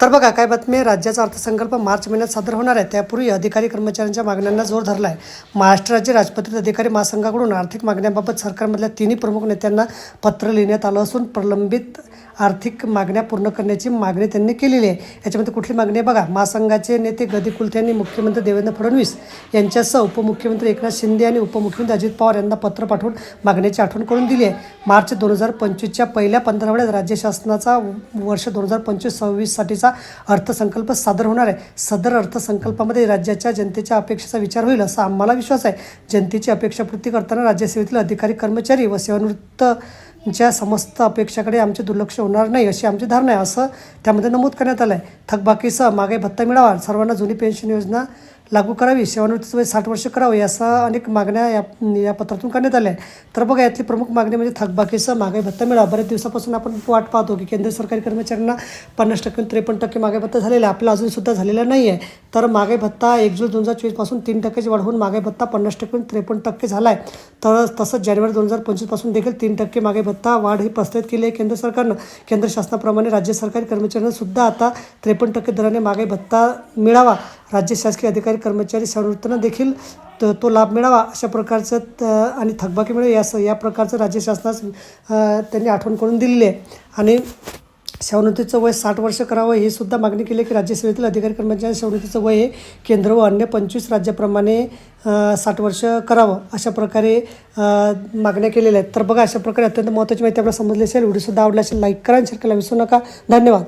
तर बघा काय बातमी राज्याचा अर्थसंकल्प मार्च महिन्यात सादर होणार आहे. त्यापूर्वी अधिकारी कर्मचाऱ्यांच्या मागण्यांना जोर धरला आहे महाराष्ट्र राज्य राजपत्रित अधिकारी महासंघाकडून आर्थिक मागण्यांबाबत सरकारमधल्या तिन्ही प्रमुख नेत्यांना पत्र लिहिण्यात आलं असून प्रलंबित आर्थिक मागण्या पूर्ण करण्याची मागणी त्यांनी केलेली आहे. याच्यामध्ये कुठली मागणी आहे? बघा महासंघाचे नेते गदी कुलते यांनी मुख्यमंत्री देवेंद्र फडणवीस यांच्यासह उपमुख्यमंत्री एकनाथ शिंदे आणि उपमुख्यमंत्री अजित पवार यांना पत्र पाठवून मागण्याची आठवण करून दिली आहे. मार्च दोन हजार पंचवीसच्या पहिल्या पंधरवड्यात राज्य शासनाचा वर्ष दोन हजार पंचवीस सव्वीससाठीचा अर्थसंकल्प सादर होणार आहे. सदर अर्थसंकल्पामध्ये राज्याच्या जनतेच्या अपेक्षेचा विचार होईल असा आम्हाला विश्वास आहे. जनतेची अपेक्षापूर्ती करताना राज्यसेवेतील अधिकारी कर्मचारी व सेवानिवृत्तच्या समस्त अपेक्षाकडे आमचे दुर्लक्ष होणार नाही अशी आमची धारणा आहे असं त्यामध्ये नमूद करण्यात आलं आहे थकबाकीसह मागे भत्ता मिळावा. सर्वांना जुनी पेन्शन योजना लागू करावी. सेवानिवृत्तीचं वय साठ वर्ष करावं याचा अनेक मागण्या या या पत्रातून करण्यात आल्या तर बघा यातली प्रमुख मागणी म्हणजे थकबाकीचा महागाई भत्ता मिळावा. बऱ्याच दिवसापासून आपण वाट पाहतो की केंद्र सरकारी कर्मचाऱ्यांना पन्नास टक्के त्रेपन्न टक्के महागाई भत्ता झालेला आहे. आपला अजूनसुद्धा झालेला नाही आहे तर महागाई भत्ता एक जून दोन हजार चोवीसपासून तीन टक्क्याची वाढ होऊन महागाई भत्ता पन्नास टक्के त्रेपन्न टक्के झाला आहे तर तसंच जानेवारी दोन हजार पंचवीसपासून देखील तीन टक्के महागाई भत्ता वाढ ही प्रस्तावित केली आहे केंद्र सरकारनं. केंद्र शासनाप्रमाणे राज्य सरकारी कर्मचाऱ्यांना सुद्धा आता त्रेपन्न टक्के दराने महागाई भत्ता मिळावा. राज्य शासकीय अधिकारी कर्मचारी सेवानिवृत्तांना देखील तो तो लाभ मिळावा अशा प्रकारचं त- आणि थकबाकी मिळावी या या प्रकारचं राज्य शासनास त्यांनी आठवण करून दिलेली आहे. आणि सेवानिवृत्तीचं वय साठ वर्ष करावं हे सुद्धा मागणी केली आहे की राज्यसेवेतील अधिकारी कर्मचारी सेवानिवृत्तीचं वय हे केंद्र व अन्य पंचवीस राज्याप्रमाणे साठ वर्ष करावं अशा प्रकारे मागण्या केलेल्या आहेत. तर बघा अशा प्रकारे अत्यंत महत्त्वाची माहिती आपल्याला समजली असेल. व्हिडिओसुद्धा आवडला असेल लाईक करा आणि शेअर करायला विसरू नका. धन्यवाद.